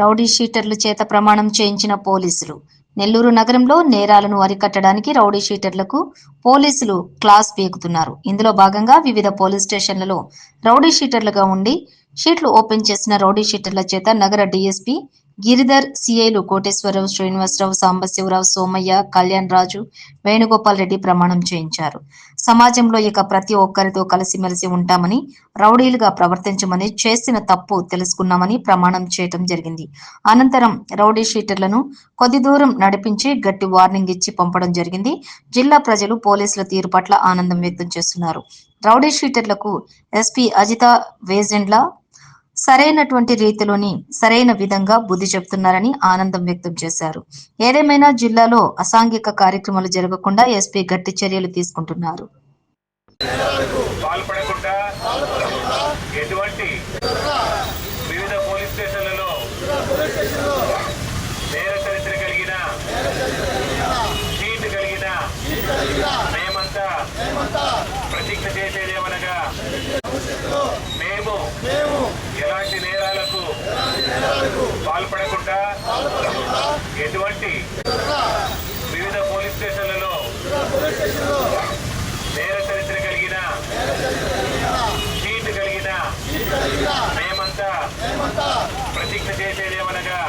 Rowdy షీటర్లు చేత ప్రమాణం చేయించిన పోలీసులు. నెల్లూరు నగరంలో నేరాలను అరికట్టడానికి రౌడీ షీటర్లకు పోలీసులు క్లాస్ పీకుతున్నారు. ఇందులో భాగంగా వివిధ పోలీస్ స్టేషన్లలో రౌడీ షీటర్లుగా ఉండి షీట్లు ఓపెన్ చేసిన రౌడీ షీటర్ల చేత నగర డీఎస్పీ గిరిధర్ సిఐలు కోటేశ్వరరావు శ్రీనివాసరావు సాంబశివరావు సోమయ్య కళ్యాణ్ రాజు వేణుగోపాల్ రెడ్డి ప్రమాణం చేయించారు. సమాజంలో ఇక ప్రతి ఒక్కరితో కలిసిమెలిసి ఉంటామని రౌడీలుగా ప్రవర్తించమని చేసిన తప్పు తెలుసుకున్నామని ప్రమాణం చేయటం జరిగింది. అనంతరం రౌడీ షీటర్లను కొద్ది దూరం నడిపించి గట్టి వార్నింగ్ ఇచ్చి పంపడం జరిగింది. జిల్లా ప్రజలు పోలీసుల తీరు పట్ల ఆనందం వ్యక్తం చేస్తున్నారు. రౌడీ షీటర్లకు ఎస్పీ అజిత వేజెండ్ల సరైనటువంటి రీతిలోని సరైన విధంగా బుద్ధి చెబుతున్నారని ఆనందం వ్యక్తం చేశారు. ఏదేమైనా జిల్లాలో అసాంఘిక కార్యక్రమాలు జరగకుండా ఎస్పీ గట్టి చర్యలు తీసుకుంటున్నారు. పాల్పడకుండా ఎటువంటి వివిధ పోలీస్ స్టేషన్లలో నేర చరిత్ర కలిగిన షీట్ కలిగిన మేమంతా ప్రతిజ్ఞ చేసేదేమనగా మేము ఎలాంటి నేరాలకు పాల్పడకుండా ఎటువంటి వివిధ పోలీస్ స్టేషన్లలో నేర చరిత్ర కలిగిన షీట్ కలిగిన మేమంతా ప్రతిజ్ఞ చేసేదేమనగా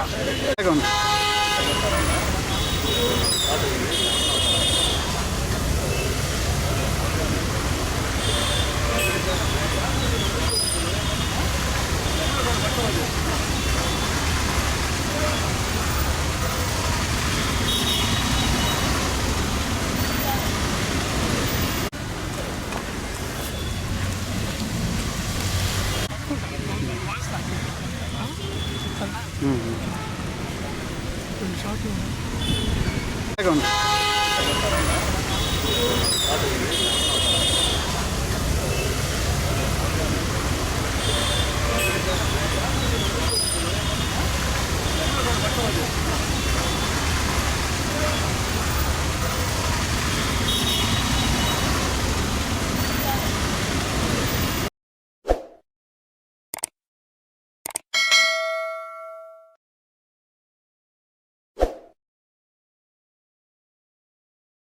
嗯。嗯这是啥酒啊这种的。